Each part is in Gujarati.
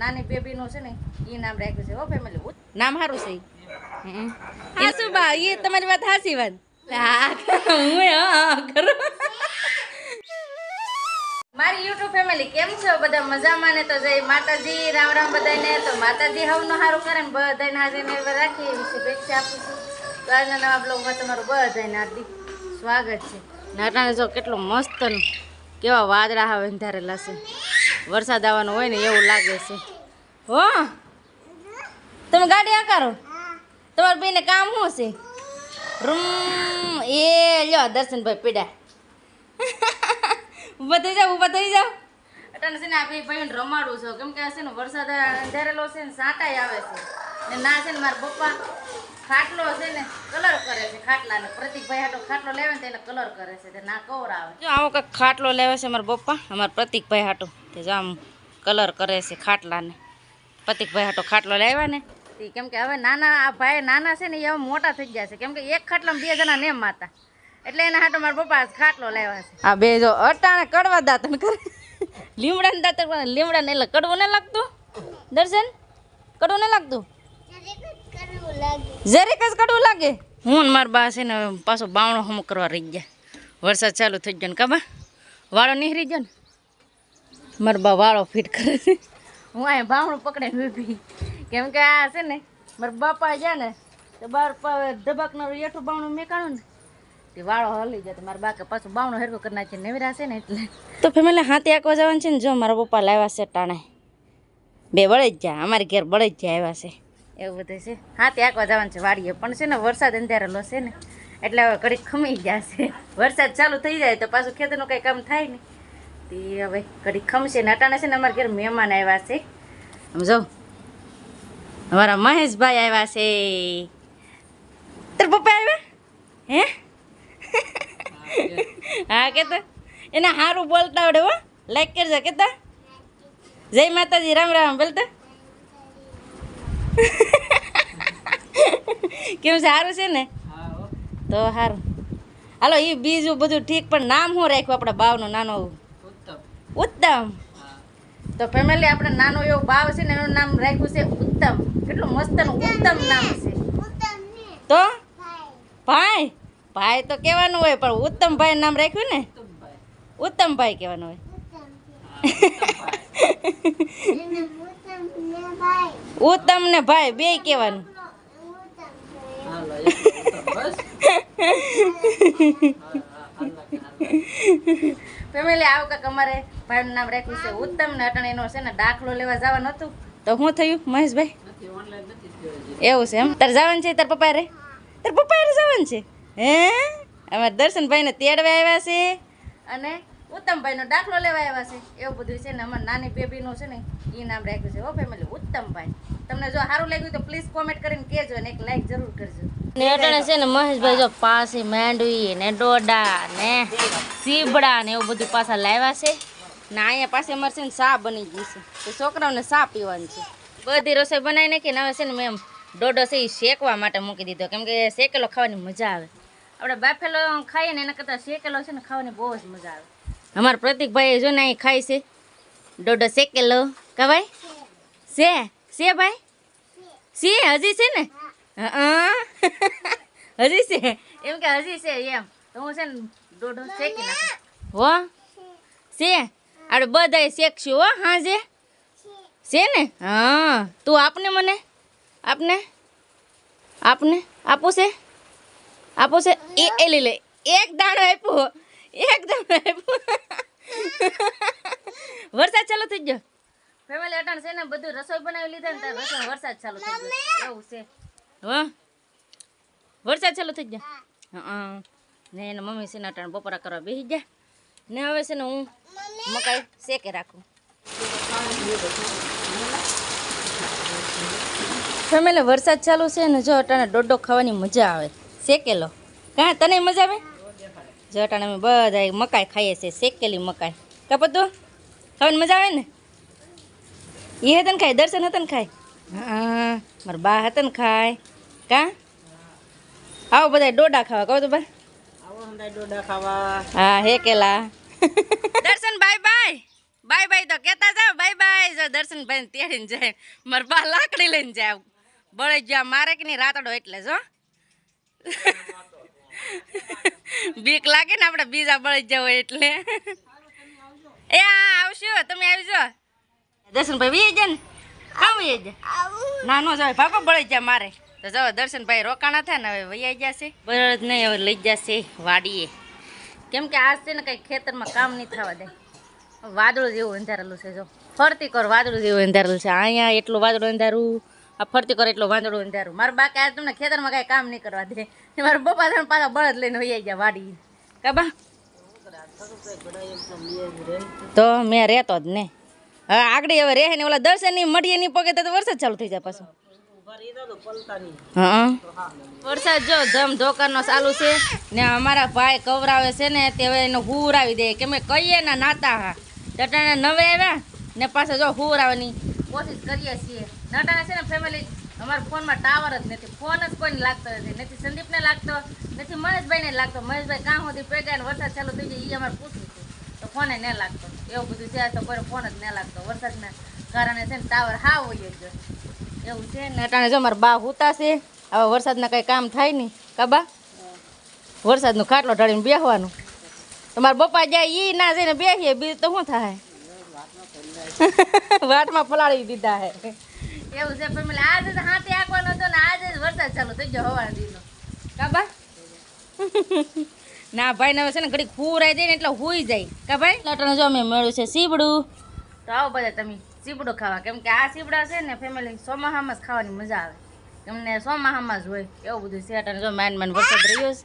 નાની બેબીનું છે ને એ નામ રાખ્યું છે હો ફેમિલી નામ સારું છે. હા શું બા એ તમારી વાત હાસી વાત. હા હું હા કરું મારી યુટ્યુબ ફેમિલી કેમ છો? બધા મજામાં ને તો જય માતાજી રામ રામ બધાને તો માતાજી હવનું સારું કરે ને બધાને હાજરીને રાખી એવી શુભેચ્છા આપું છું. તો આજના નવા બ્લોગમાં તમારું બધાને હાર્દિક સ્વાગત છે. નાટાને જો કેટલો મસ્ત કેવા વાદળા હવે અંધારેલા છે. વરસાદ આવવાનો હોય ને એવું લાગે છે. હો? તમે ગાડી આકારો? તમારા ભાઈને કામ શું છે રૂમ. એ લ્યો દર્શનભાઈ પીડા. ઊભા થઈ જાઓ ઊભા થઈ જાઓ. અટાણે છે ને આ બે ભાઈને રમાડું છું. કેમ કે છે ને વરસાદ અંધારેલો છે ને સાંટાઈ આવે છે. ને ના છે ને મારા પપ્પા ખાટલો છે ને કલર કરે છે ખાટલાને પ્રતિકભાઈ હાટો ખાટલો લેવે ને તેને કલર કરે છે તે ના કવર આવે જો આવો કંઈક ખાટલો લેવે છે મારા પપ્પા અમારા પ્રતિકભાઈ હાટો. તે જો આમ કલર કરે છે ખાટલાને. પ્રતિકભાઈ હાટો ખાટલો લાવ્યા ને? કેમ કે હવે નાના આ ભાઈ નાના છે ને એ હવે મોટા થઈ ગયા છે. કેમ કે એક ખાટલામાં બે જણા નેમ માતા. એટલે એના હાટો મારા પપ્પા ખાટલો લાવ્યા છે. આ બે જો અટાણે કડવા દાંતણ કરે. લીમડા ને દાંતણ કરે. લીમડા ને એટલે કડવું ન લાગતું? દર્શન કડવું ન લાગતું? જરીક જ કડવું લાગે. હું ને મારા બા છે ને પાછો બાવણો હમ કરવા રહી ગયા. વરસાદ ચાલુ થઈ ગયો ને કાબા વાળો નીહરી ગયો ને? મારા બા વાળો ફિટ કરે છે. હું અહીંયા બાવણું પકડીને ઊભી કેમ કે આ છે ને મારા બાપા જાય ને તો બાર ધબકનારું એઠું બાવણું મેકાણું ને તે વાળો હલી જાય તો મારા બાકે પાછું બાવણું હેરકો કરી નાખીને નેવરા છે ને એટલે. તો ફેમિલી હાથે આંકવા જવાનું છે ને જો મારા પપ્પા લાવ્યા છે ટાણે. બે બળે જ જાય અમારે ઘેર બળે જ જાય આવ્યા છે. એવું બધું છે. હાથે આંકવા જવાનું છે વાડીએ. પણ છે ને વરસાદ અંધારેલો છે ને એટલે હવે ઘડીક ખમી જશે છે. વરસાદ ચાલુ થઈ જાય તો પાછું ખેતરનું કંઈ કામ થાય ને તે હવે ઘડીક ખમશે. ને અટાણે છે ને અમારા ઘેર મહેમાન આવ્યા છે. સમજો? અમારા મહેશભાઈ આવ્યા છે. તાર પપ્પા આવ્યા? હે? હા કેતા? એને સારું બોલતા આવડે હો. લાઈક કરજો કેતા? જય માતાજી રામ રામ બોલતા? કેમ સારું છે ને? તો સારું હાલો એ બીજું બધું ઠીક પણ નામ શું રાખ્યું? આપણા બાવનું નાનો. ઉત્તમ. તો ફેમિલી આપણે નાનો એવો ભાવ છે ને એનું નામ રાખ્યું છે ઉત્તમ. કેટલું મસ્ત ઉત્તમ નામ છે. તો? ભાઈ. ભાઈ તો કહેવાનું હોય પણ ઉત્તમ ભાઈ નામ રાખ્યું ને? ઉત્તમ ભાઈ કહેવાનું હોય. ઉત્તમ ને ભાઈ બે કહેવાનું. ફેમિલી, આવું કાંક અમારે ભાઈનું નામ રાખ્યું છે ઉત્તમ ને અટણ એનો છે ને દાખલો લેવા જવાનું હતું. તો શું થયું, મહેશભાઈ? એવું છે એમ? તારે જવાનું છે, તાર પપ્પા રે? તાર પપ્પા રે જવાનું છે? હે? અમારે દર્શનભાઈને તેડવા આવ્યા છે. અને ઉત્તમભાઈનો દાખલો લેવા આવ્યા છે. એવું બધું છે ને અમારે નાની બેબીનું છે ને એ નામ રાખ્યું છે. હો ફેમિલી, ઉત્તમભાઈ. તમને જો સારું લાગ્યું તો પ્લીઝ કોમેન્ટ કરીને કહેજો અને એક લાઈક જરૂર કરજો. ને અટાણે છે ને મહેશભાઈ જો પાસે માંડવી ને ડોડા ને સીબડા ને એવું બધું પાછા લાવ્યા છે. ને અહીંયા પાસે અમારે છે ને સા બની ગઈ છે. તો છોકરાઓને સા પીવાની છે. બધી રસોઈ બનાવી નાખીને હવે છે ને મેં ડોડો છે એ શેકવા માટે મૂકી દીધો. કેમ કે શેકેલો ખાવાની મજા આવે. આપણે બાફેલો ખાઈએ ને એના કરતાં શેકેલો છે ને ખાવાની બહુ જ મજા આવે. અમારા પ્રતિકભાઈ જો ને અહીં ખાય છે. ડોડો શેકેલો. કા છે? છે ભાઈ? છે? હજી છે ને? હજી છે એમ કે હજી છે એમ. તો હું છે ને દોઢો શેકી નાખું. હો? છે? આપણે બધાય શેકશું હો હાજે? છે ને? હા. તું આપને મને? આપને? આપને? આપું છે? આપું છે? એ એ લઈ લે. એક દાણો આપ્યો એક દાણો આપ્યો. વરસાદ ચાલુ થઈ ગયો? ફેમિલી અટાણ છે ને બધું રસોઈ બનાવી લીધા ને ત્યારે રસોઈ વરસાદ ચાલુ થઈ ગયો. એવું છે. હા? વરસાદ ચાલુ થઈ ગયા? હા. ને એના મમ્મી છે ને અટાણ બપોરા કરવા બેસી ગયા. ને હવે છે ને હું મકાઈ શેકે રાખું. ફેમિલી વરસાદ ચાલુ છે ને જો અટાણે ડોડો ખાવાની મજા આવે. શેકેલો કાં તને મજા આવે? જો અટાણે અમે બધા મકાઈ ખાઈએ છીએ શેકેલી મકાઈ. કા બધું ખાવાની મજા આવે ને? એ હતા ને ખાય દર્શન હતા ને ખાય? હા મારા બા હતા ને ખાય. કા? આવો બધા ડોડા ખાવા કહો તો ભાઈ. ડોડા ખાવા. હા હે કેલા. દર્શન બાય બાય બાય બાય તો કહેતા જાવ બાય બાય જો દર્શનભાઈ તેડીને જાય મારા બા લાકડી લઈને જાય. બળે ગયા મારે કે નહીં રાતડો એટલે જો. બીક લાગે ને આપણે બીજા બળી જવો એટલે. એ આ આવશું તમે આવજો. દર્શનભાઈ વી જાય ને? કામ નાનો જાય ભાગો બળી જાય મારે. તો જો દર્શનભાઈ રોકાણા થાય ને હવે વૈયા જશે બળદ નહીં હવે લઈ જશે વાડીએ. કેમ કે આજ છે ને કંઈ ખેતરમાં કામ નહીં થવા દે. વાદળું જેવું અંધારેલું છે જો. ફરતી કર વાદળું જેવું અંધારેલું છે. અહીંયા એટલું વાદળું અંધારું આ ફરતી કર એટલું વાદળું અંધારું. મારા બા આજ તમને ખેતરમાં કાંઈ કામ નહીં કરવા દે. મારા પપ્પા તમે પાછા બળદ લઈને વૈયા ગયા વાડી કાબા તો મેં રહેતો જ ને. હવે આગળ હવે રહે ને ઓલા દર્શનની મઢીએ ની પગે તો વરસાદ ચાલુ થઈ જાય પાછો. હા. વરસાદ જો ધમ ધોકારનો ચાલુ છે. ને અમારા ભાઈ કવરાવે છે ને તે હવે એને હુર આવી દે. કે મેં કહીએ ના નાતા હા. ટટાને નવે આવ્યા ને પાછા જો હુર આવવાની કોશિશ કરીએ છીએ. નટાને છે ને ફેમિલી અમારા ફોનમાં ટાવર જ નથી. ફોન જ કોઈને લાગતો નથી. નથી સંદીપને લાગતો, નથી મહેશભાઈને લાગતો. મહેશભાઈ કાં સુધી પેગા ને વરસાદ ચાલુ થઈ જાય એ અમારે પૂછવું છે. તો ફોને ન લાગતો. એવું બધું છે તો કોઈ ફોન જ ન લાગતો. વરસાદના કારણે છે ને ટાવર હાવ હોય જ એવું છે ને? અટાણે જો મારા બા હુતા છે હવે વરસાદના કંઈ કામ થાય નહીં. કાબા વરસાદનું ખાટલો ઢળીને બેસવાનું તમારા બપા જાય એ ના જઈને બેસીએ બીજું તો શું થાય? વાટમાં પલાળી દીધા હે. એવું છે ફેમિલી આજે તો હાથે આંકવાનો હતો ને આજે વરસાદ ચાલુ થઈ ગયો હવાના દીધો. કાબા ના ભાઈ ને હવે છે ને ઘડી ખૂરાઈ જાય ને એટલે હુઈ જાય. કા ભાઈ? લટણ જો મેં મેળ્યું છે સીબડું. તો આવો બધા તમે સીબડું ખાવા. કેમ કે આ સીબડા છે ને ફેમિલી સોમાહામાં જ ખાવાની મજા આવે. તમને સોમાહામાં જ હોય એવું બધું છે. અટાણે જો માન માન વરસાદ રહ્યો છે.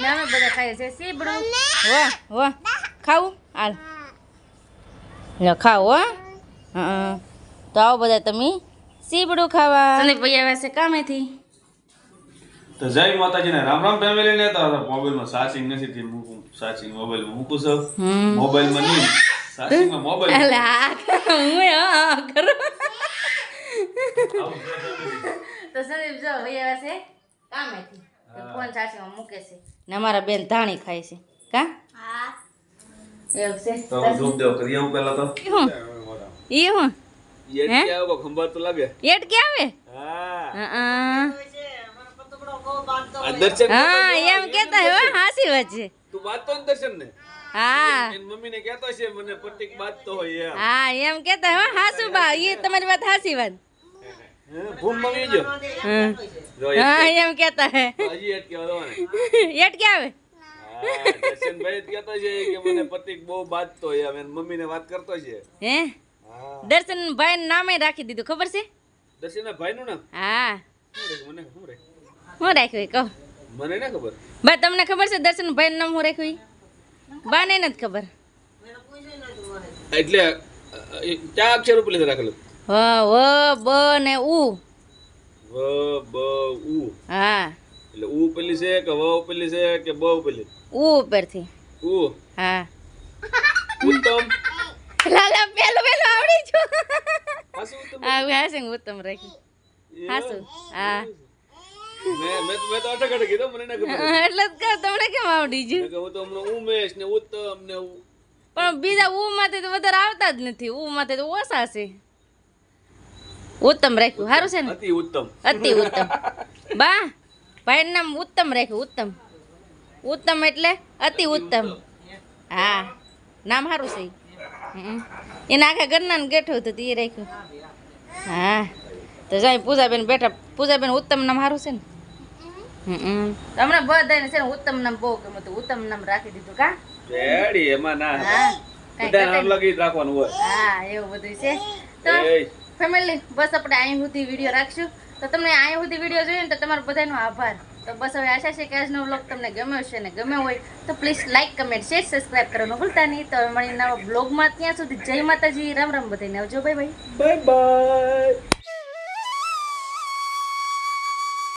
ને અમે બધા ખાઈએ છીએ સીબડું. વાહ હો. ખાવું? હાલ. લો ખાવ હો. હા તો આવો બધા તમે સીબડું ખાવા. અને ભાઈ આવ્યા છે કામેથી. તો જય માતાજીને. રામ રામ ફેમિલી ને તો મોબાઈલમાં સાચિંગ નથી થી મૂકું મોબાઈલ મોબાઈલમાં મૂકું છું? મોબાઈલમાં નહીં. ચાર્જિંગમાં મોબાઈલ એટલે આ હું આ કરું. તો સંદીપ જો ભાઈ આવે છે કામેથી. તો ફોન ચાર્જિંગમાં મૂકે છે. ને અમારા બેન ધાણી ખાય છે. કા? એવું છે? તો હું ધૂપ દેવ કરી આવું પહેલા તો. ઈ હું? યેટ કે આવો ખંભાર તો લાગે. એટ કે આવે? હા. હા આ દર્શન હા એમ કેતા હો હાસી વાત છે. તું વાત તો દર્શન ને? હા. એની મમ્મીને કહેતો છે મને પ્રતિક બાંધતો હોય એમ. હા એમ કેતા હો હાસુ બા એ તમારી વાત હાસી વાત. ભૂમ મમ્મી જો. હા એમ કેતા હે હજી એટ કે આવવાને. એટ કે આવે દર્શનભાઈ જ છે કે મને પ્રતિક બહુ બાંધતો હોય એમ. વાત કરતો છે. હે? દર્શન ભાઈ નામે રાખી દીધું ખબર છે? દર્શનના ભાઈનું નામ? હા. મને હું રાખ્યું કહો. મને ના ખબર. બા તમને ખબર છે દર્શન ભાઈ નામ હું રાખ્યું બા ને નથી ખબર. એટલે ક્યાં અક્ષર ઉપર લીધે રાખેલું. હ વ બ ને ઉ. વ બ ઉ. હા. એટલે ઉ પેલી છે કે વ પેલી છે કે બ પેલી? ઉ ઉપરથી. ઉ. હા. ઉત્તમ. લાલા પેલું પેલું આવડી છું હા હું હાસે ઉત્તમ રાખ્યું. હાસુ હા. એટલે તમને કેમ આવડી ઉત્તમ પણ બીજા ઉ માંથી તો વધારે આવતા જ નથી. ઉ માંથી તો ઓછા છે. ઉત્તમ રાખ્યું સારું છે ને? અતિ ઉત્તમ. અતિ ઉત્તમ. બા ભાઈ નામ ઉત્તમ રાખ્યું ઉત્તમ. ઉત્તમ એટલે અતિ ઉત્તમ. હા નામ સારું છે. એના આખા ઘરના ને ગેઠું હતું તે રાખ્યું. હા. તો જાય પૂજાબેન બેઠા પૂજાબેન ઉત્તમ નામ સારું છે ને? તમને બધાને છે ઉત્તમ નામ બહુ ઉત્તમ નામ રાખી દીધું કા? રેડી એમાં ના હા. બધા નામ લગી રાખવાનું હોય. હા એવું બધું છે. તો ફેમિલી બસ આપણે અહીં સુધી વીડિયો રાખશું. તો તમને અહીં સુધી વીડિયો જોઈએ ને તો તમારો બધાનો આભાર. તો બસ હવે આશા છે કે આજનો વ્લોગ તમને ગમ્યો છે ને ગમ્યો હોય તો please like comment share subscribe કરવાનું ભૂલતા નહીં. તો હવે મળીને નવા બ્લોગમાં ત્યાં સુધી જય માતાજી. રામ રામ બધાને આવજો. Bye bye bye bye